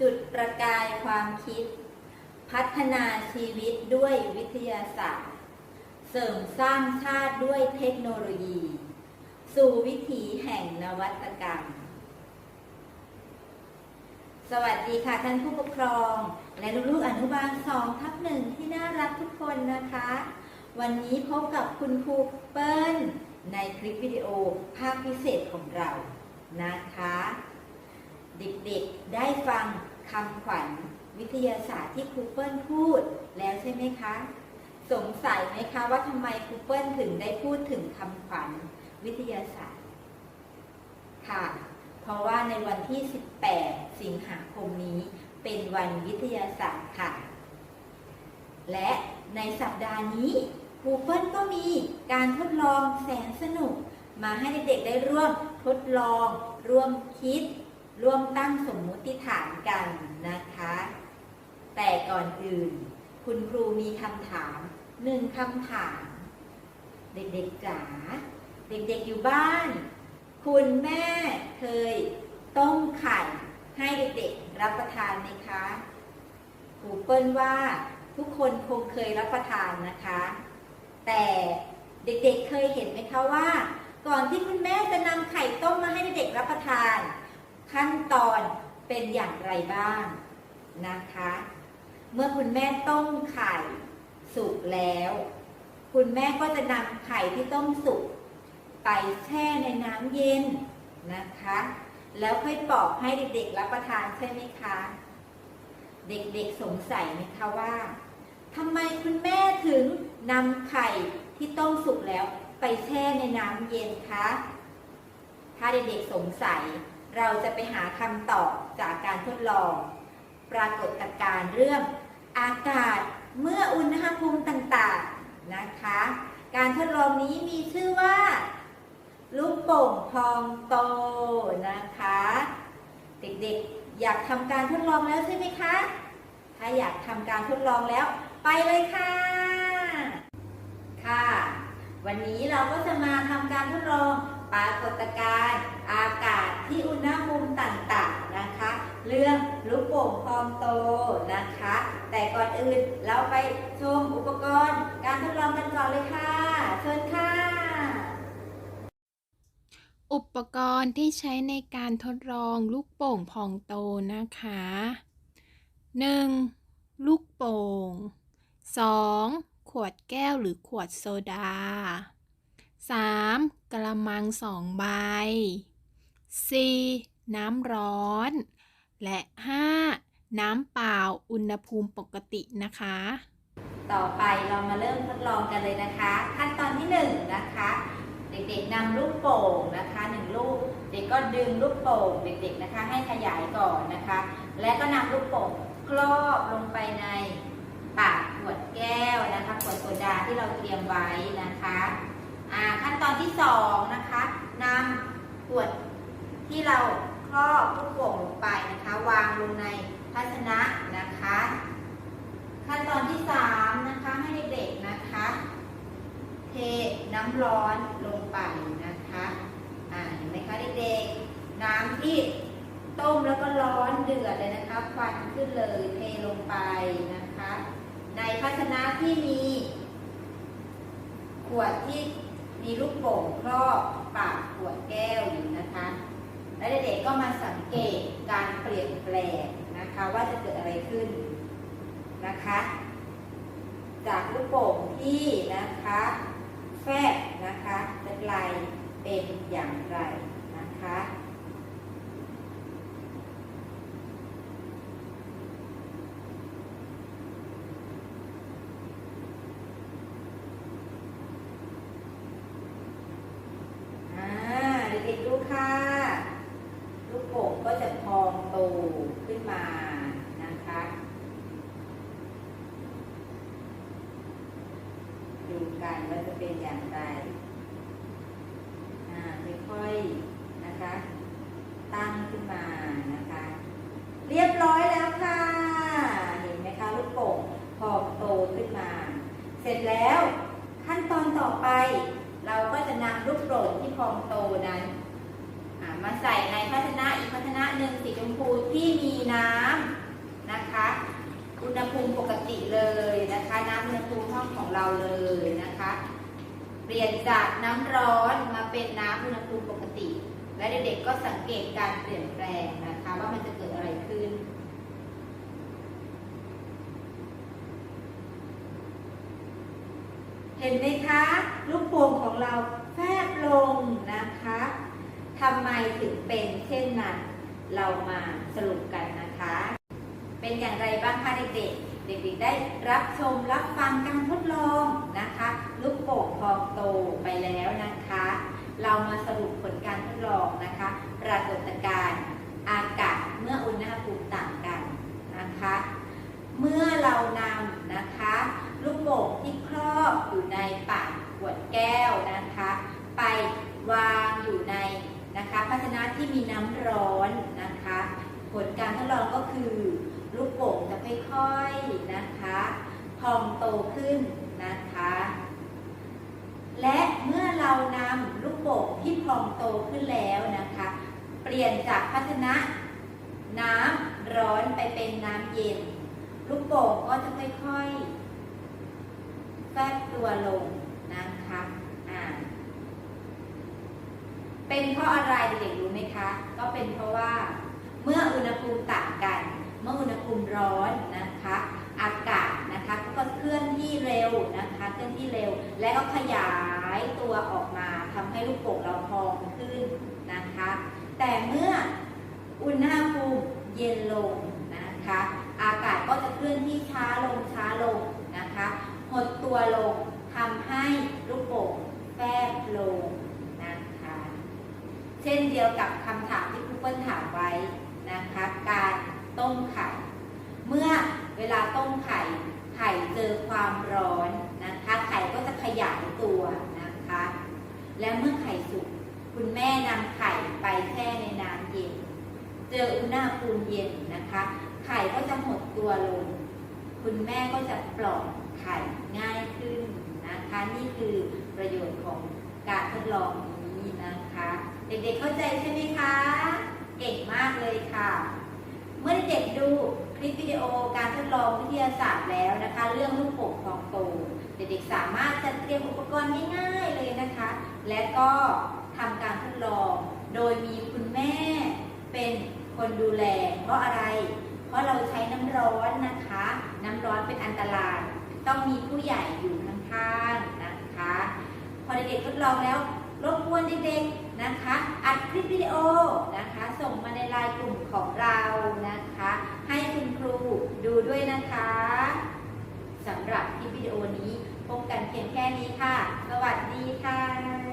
จุดประกายความคิด พัฒนาชีวิตด้วยวิทยาศาสตร์ เสริมสร้างชาติด้วยเทคโนโลยี สู่วิถีแห่งนวัตกรรม สวัสดีค่ะท่านผู้ปกครอง และลูกๆอนุบาล2ทับหนึ่งที่น่ารักทุกคนนะคะ วันนี้พบกับคุณครูเปิ้ล ในคลิปวิดีโอภาคพิเศษของเรานะคะ เด็กๆ ได้ฟัง คำขวัญวิทยาศาสตร์ที่ครูเปิลพูดแล้วใช่ไหมคะ สงสัยไหมคะว่าทำไมครูเปิลถึงได้พูดถึงคำขวัญวิทยาศาสตร์ ค่ะ เพราะว่าในวันที่ 18 สิงหาคมนี้เป็นวันวิทยาศาสตร์ค่ะ และในสัปดาห์นี้ครูเปิลก็มีการทดลองแสนสนุก มาให้เด็กๆได้ร่วมทดลอง ร่วมคิด ร่วมตั้งสมมุติฐานกันนะคะ แต่ก่อนอื่น คุณครูมีคำถามหนึ่งคำถาม เด็กๆจ๋าเด็กๆอยู่บ้าน คุณแม่เคยต้มไข่ให้เด็กๆรับประทานไหมคะครูเปิ้ลว่าทุกคนคงเคยรับประทานนะคะ แต่เด็กๆเคยเห็นไหมคะว่า ก่อนที่คุณแม่จะนำไข่ต้มมาให้เด็กๆรับประทาน ขั้นตอนเป็นอย่างไรบ้างนะคะ เมื่อคุณแม่ต้มไข่สุกแล้ว คุณแม่ก็จะนำไข่ที่ต้มสุกไปแช่ในน้ำเย็นนะคะ แล้วค่อยปอกให้เด็กๆรับประทานใช่ไหมคะ เด็กๆสงสัยไหมคะว่าทำไมคุณแม่ถึงนำไข่ที่ต้มสุกแล้วไปแช่ในน้ำเย็นคะ ถ้าเด็กๆสงสัย เราจะไปหาคำตอบจากการทดลอง ปรากฏการณ์เรื่องอากาศเมื่ออุณหภูมิต่างๆนะคะ การทดลองนี้มีชื่อว่าลูกโป่งพองโตนะคะ เด็กๆ อยากทำการทดลองแล้วใช่ไหมคะ ถ้าอยากทำการทดลองแล้ว ไปเลยค่ะ ค่ะ วันนี้เราก็จะมาทำการทดลองปรากฏการณ์ อากาศที่อุณหภูมิต่างๆนะคะ เรื่องลูกโป่งพองโตนะคะ แต่ก่อนอื่นเราไปชมอุปกรณ์การทดลองกันก่อนเลยค่ะเชิญค่ะ อุปกรณ์ที่ใช้ในการทดลองลูกโป่งพองโตนะคะ 1. ลูกโป่ง 2. ขวดแก้วหรือขวดโซดา 3. กระมังสองใบ 4. น้ำร้อน และ 5. น้ำเปล่าอุณหภูมิปกตินะคะ ต่อไปเรามาเริ่มทดลองกันเลยนะคะ ขั้นตอนที่หนึ่งนะคะ เด็กๆนำลูกโป่งนะคะหนึ่งลูกเด็กก็ดึงลูกโป่งเด็กๆนะคะ ให้ขยายก่อนนะคะ และก็นำลูกโป่งครอบลงไปในปากขวดแก้วนะคะขวดโซดาที่เราเตรียมไว้นะคะขั้นตอนที่สองนะคะนำขวด ที่เราครอบลูกโป่งลงไปนะคะ วางลงในภาชนะนะคะ ขั้นตอนที่สามนะคะให้เด็กๆนะคะ เทน้ำร้อนลงไปนะคะอ่าเห็นไหมคะเด็กๆน้ำที่ต้มแล้วก็ร้อนเดือดเลยนะคะควันขึ้นเลยเทลงไปนะคะ ในภาชนะที่มี ขวดที่มีลูกโป่งครอบปากขวดแก้วอยู่นะคะ และเด็กๆก็มาสังเกตการเปลี่ยนแปลงนะคะว่าจะเกิดอะไรขึ้นนะคะ จากลูกโป่งที่นะคะแฟบนะคะจะกลายเป็นอย่างไรนะคะ อ่าเด็กๆดูค่ะ ลูกโป่งก็จะพองโตขึ้นมานะคะ ดู กันว่าจะเป็นอย่างไรอ่าค่อยๆนะคะ ตั้งขึ้นมานะคะ เรียบร้อยแล้วค่ะ เห็นไหมคะลูกโป่งพองโตขึ้นมา เสร็จแล้วขั้นตอนต่อไปเราก็จะนำลูกโป่งที่พองโตนั้นอ่ามาใส่ในภาชนะอีกภาชนะหนึ่งสีชมพูที่มีน้ำนะคะ อุณหภูมิปกติเลย เราเลยนะคะ เปลี่ยนจากน้ำร้อนมาเป็นน้ำอุณหภูมิปกติ และเด็กๆก็สังเกตการเปลี่ยนแปลงนะคะ ว่ามันจะเกิดอะไรขึ้นเห็นไหมคะ ลูกโป่งของเราแฟบลงนะคะทำไมถึงเป็นเช่นนั้น เรามาสรุปกันนะคะ เป็นอย่างไรบ้างคะเด็กๆ เด็กๆได้รับชมรับฟังการทดลองนะคะ ลูกโป่งพองโตไปแล้วนะคะ เรามาสรุปผลการทดลองนะคะ ปรากฏการณ์อากาศเมื่ออุณหภูมิต่างกันนะคะ เมื่อเรานำนะคะลูกโป่งที่ครอบอยู่ในปากขวดแก้วนะคะ ไปวางอยู่ในนะคะภาชนะที่มีน้ำร้อนนะคะ ผลการทดลองก็คือลูกโป่งจะค่อยๆนะคะพองโตขึ้นนะคะ และเมื่อเรานำลูกโป่งที่พองโตขึ้นแล้วนะคะ เปลี่ยนจากภาชนะ น้ำร้อนไปเป็นน้ำเย็น ลูกโป่งก็จะค่อยๆแฟบตัวลงนะคะอ่าเป็นเพราะอะไรเด็กๆรู้ไหมคะ ก็เป็นเพราะว่า เมื่ออุณหภูมิต่างกัน เมื่ออุณหภูมิร้อนนะคะ อากาศนะคะก็เคลื่อนที่เร็วนะคะ เคลื่อนที่เร็วและก็ขยาย ตัวออกมาทำให้ลูกโป่งเราพองขึ้นนะคะ แต่เมื่ออุณหภูมิเย็นลงนะคะ อากาศก็จะเคลื่อนที่ช้าลงช้าลงนะคะหดตัวลงทำให้ลูกโป่งแฟบลงนะคะ เช่นเดียวกับคำถามที่ครูเปิ้ลถามไว้นะคะ การต้มไข่ เมื่อเวลาต้มไข่ไข่เจอความร้อนนะคะ ไข่ก็จะขยายตัวนะคะ และเมื่อไข่สุก คุณแม่นำไข่ไปแช่ในน้ำเย็น เจออุณหภูมิเย็นนะคะ ไข่ก็จะหดตัวลง คุณแม่ก็จะปลอกไข่ง่ายขึ้นนะคะ นี่คือประโยชน์ของการทดลองนี้นะคะ เด็กๆเข้าใจใช่ไหมคะ เก่งมากเลยค่ะ เมื่อเด็กดู ลิปวิดีโอการทดลองวิทยาศาสตร์แล้วนะคะ เรื่องลูกโป่งพองโตเด็กๆสามารถจัดเตรียมอุปกรณ์ง่ายๆเลยนะคะ และก็ทำการทดลอง โดยมีคุณแม่เป็นคนดูแล เพราะอะไร เพราะเราใช้น้ำร้อนนะคะ น้ำร้อนเป็นอันตรายต้องมีผู้ใหญ่อยู่ข้างๆนะคะ พอเด็กๆทดลองแล้วรบกวนเด็กๆนะคะ อัดคลิปวิดีโอนะคะ ส่งมาในไลน์กลุ่มของเรานะคะ คะสำหรับคลิปวิดีโอนี้พบกันเพียงแค่นี้ค่ะ สวัสดีค่ะ